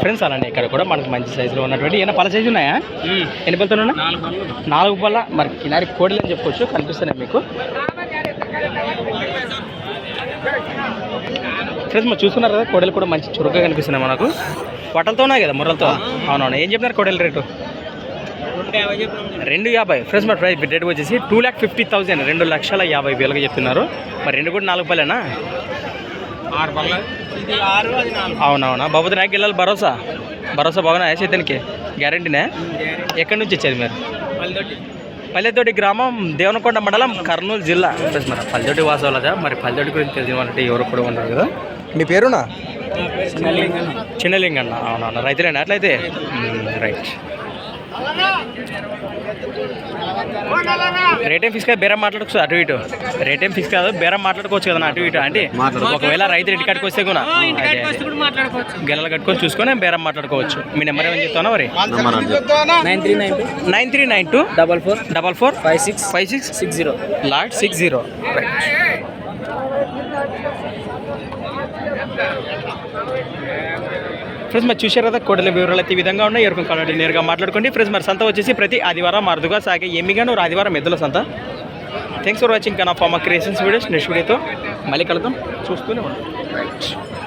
Friends అలానే ఇక్కడ కూడా మనకు మంచి సైజులో ఉన్నటువంటి ఏమైనా పళ్ళ సైజు ఉన్నాయా? ఎన్ని పళ్ళతో నాలుగు పళ్ళ. మరి కిలారి కోడలు అని చెప్పుకోవచ్చు కనిపిస్తున్నాయి మీకు. ఫ్రెండ్స్ మరి చూస్తున్నారు కదా కోడలు కూడా మంచి చురుగ్గా కనిపిస్తున్నాయి మనకు. పొట్టలతో ఉన్నాయి కదా ముర్రలతో. అవునవును ఏం చెప్పినారు కోడలు రేటు? రెండు యాభై. ఫ్రెండ్స్ మరి ప్రైస్ రేట్ వచ్చేసి టూ ల్యాక్ ఫిఫ్టీ థౌసండ్ రెండు లక్షల యాభై వేలుగా చెప్తున్నారు. మరి రెండు కూడా నాలుగు పళ్ళేనా? అవునవునా? బాబు నాకు వెళ్ళాలి భరోసా? భరోసా బాగున్నా చైతన్యకి గ్యారంటీనే ఎక్కడి నుంచి వచ్చేది మీరు? పల్లెతోటి. గ్రామం దేవనకొండ మండలం కర్నూలు జిల్లా. ఫ్రెండ్స్ మరి పల్లెతోటి వాసవలదా? మరి పల్లెతోటి గురించి తెలియమంటే ఎవరు కూడా ఉన్నారు కదా. మీ పేరునా? చిన్నలింగన్న. అవునవునా. రైతులేనా అట్లయితే? రైట్. రేట్ ఏం ఫిక్స్ కాదు? బేరం మాట్లాడుకోవచ్చు అటు ఇటు. రేట్ ఏం ఫిక్స్ కాదు? బేరం మాట్లాడుకోవచ్చు కదా అటు ఇటు. అంటే ఒకవేళ రైతు ఇంటి కాడికి వస్తే కూడా గెలలు కట్టుకొని చూసుకొని బేరం మాట్లాడుకోవచ్చు. మీ నెంబర్ ఏమని చెప్తానా మరి? Nine three nine two. Nine three nine two. Double four. Double four. Five six. Five six. Six zero. Lot six zero. Friends మరి చూశారు కదా కోడల వివరాలు అయితే ఈ విధంగా ఉన్నాయి. ఎవరికి కావాలి నేరుగా మాట్లాడుకోండి. ఫ్రెండ్స్ మరి సంత వచ్చేసి ప్రతి ఆదివారం అరుదుగా సాగే ఎమ్మిగాను ఆదివారం ఎద్దుల సంత. థ్యాంక్స్ ఫర్ వాచింగ్ కనా ఫార్మా క్రియేషన్స్ వీడియోస్ నెక్స్ట్ వీడియోతో మళ్ళీ కలుద్దాం. చూస్తూనే ఉన్నాం